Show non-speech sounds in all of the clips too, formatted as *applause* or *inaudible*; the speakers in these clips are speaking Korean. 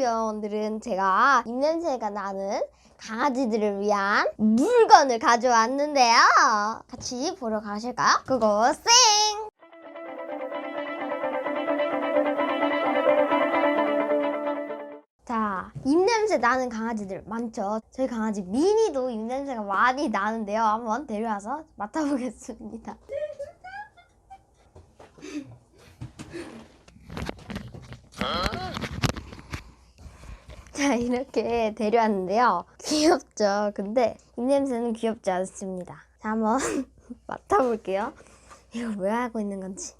안녕하세요. 오늘은 제가 입냄새가 나는 강아지들을 위한 물건을 가져왔는데요. 같이 보러 가실까요? 그거 쌩! 자, 입냄새 나는 강아지들 많죠? 저희 강아지 미니도 입냄새가 많이 나는데요. 한번 데려와서 맡아보겠습니다. 자, *laughs* 이렇게 데려왔는데요. 귀엽죠? 근데 입냄새는 귀엽지 않습니다. 자, 한번 *laughs* 맡아볼게요. 이거 왜 하고 있는 건지.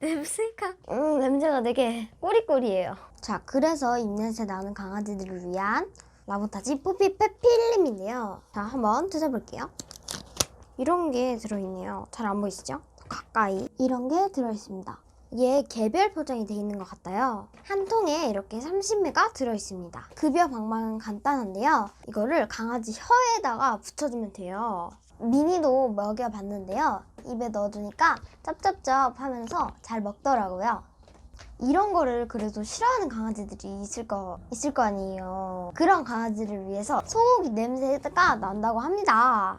냄새가 음 냄새가 되게 꼬리꼬리해요 자 그래서 입냄새 나는 강아지들을 위한 라보타지 뽀삐 페필름인데요. 자 한번 뜯어볼게요. 이런 게 들어있네요. 잘 안 보이시죠? 가까이. 이런 게 들어있습니다. 이게 개별 포장이 돼 있는 것 같아요. 한 통에 이렇게 30매가 들어있습니다. 급여 방법은 간단한데요. 이거를 강아지 혀에다가 붙여주면 돼요. 미니도 먹여봤는데요. 입에 넣어주니까 쩝쩝쩝 하면서 잘 먹더라고요. 이런 거를 그래도 싫어하는 강아지들이 있을 거, 있을 거 아니에요. 그런 강아지를 위해서 소고기 냄새가 난다고 합니다.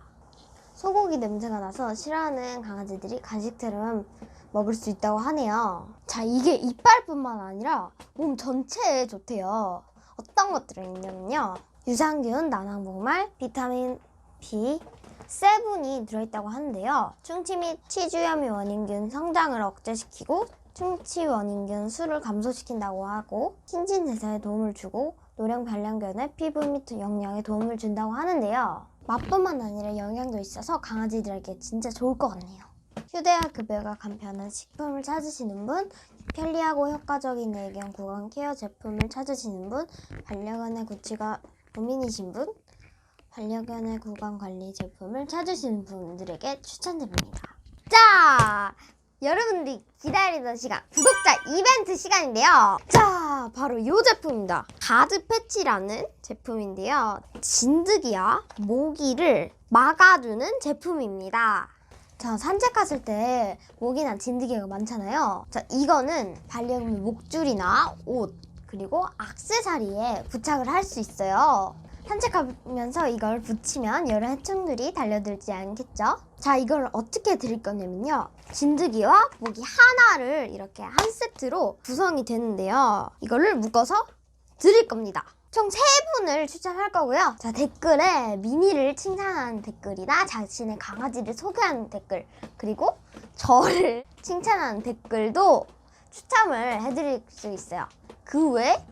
소고기 냄새가 나서 싫어하는 강아지들이 간식처럼 먹을 수 있다고 하네요. 자, 이게 이빨뿐만 아니라 몸 전체에 좋대요. 어떤 것들이 있냐면요. 유산균, 난황복말, 비타민 B, 세븐이 들어있다고 하는데요. 충치 및 치주염이 원인균 성장을 억제시키고 충치 원인균 수를 감소시킨다고 하고 신진 대사에 도움을 주고 노령 발령견의 피부 및 영양에 도움을 준다고 하는데요. 맛뿐만 아니라 영양도 있어서 강아지들에게 진짜 좋을 것 같네요. 휴대와 급여가 간편한 식품을 찾으시는 분, 편리하고 효과적인 애견 구강 케어 제품을 찾으시는 분, 반려견의 구취가 고민이신 분, 반려견의 구강 관리 제품을 찾으시는 분들에게 추천드립니다. 자, 여러분들이 기다리던 시간, 구독자 이벤트 시간인데요. 자, 바로 이 제품입니다. 가드 패치라는 제품인데요. 진드기와 모기를 막아주는 제품입니다. 자, 산책 갔을 때 모기나 진드기가 많잖아요. 자, 이거는 반려견 목줄이나 옷, 그리고 악세사리에 부착을 할 수 있어요. 산책하면서 이걸 붙이면 여러 해충들이 달려들지 않겠죠? 자, 이걸 어떻게 드릴 거냐면요. 진드기와 모기 하나를 이렇게 한 세트로 구성이 되는데요. 이거를 묶어서 드릴 겁니다. 총세 분을 추천할 거고요. 자, 댓글에 미니를 칭찬하는 댓글이나 자신의 강아지를 소개하는 댓글, 그리고 저를 *laughs* 칭찬하는 댓글도 추첨을 해드릴 수 있어요. 그 외에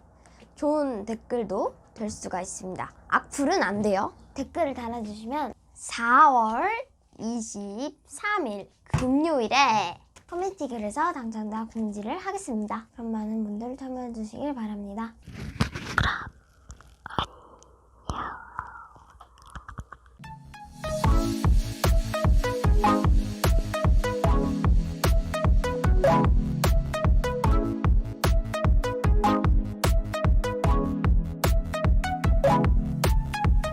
좋은 댓글도 될 수가 있습니다. 악플은 안 돼요. 댓글을 달아주시면 4월 23일 금요일에 커뮤니티 글에서 당첨자 공지를 하겠습니다. 그럼 많은 분들 참여해 주시길 바랍니다.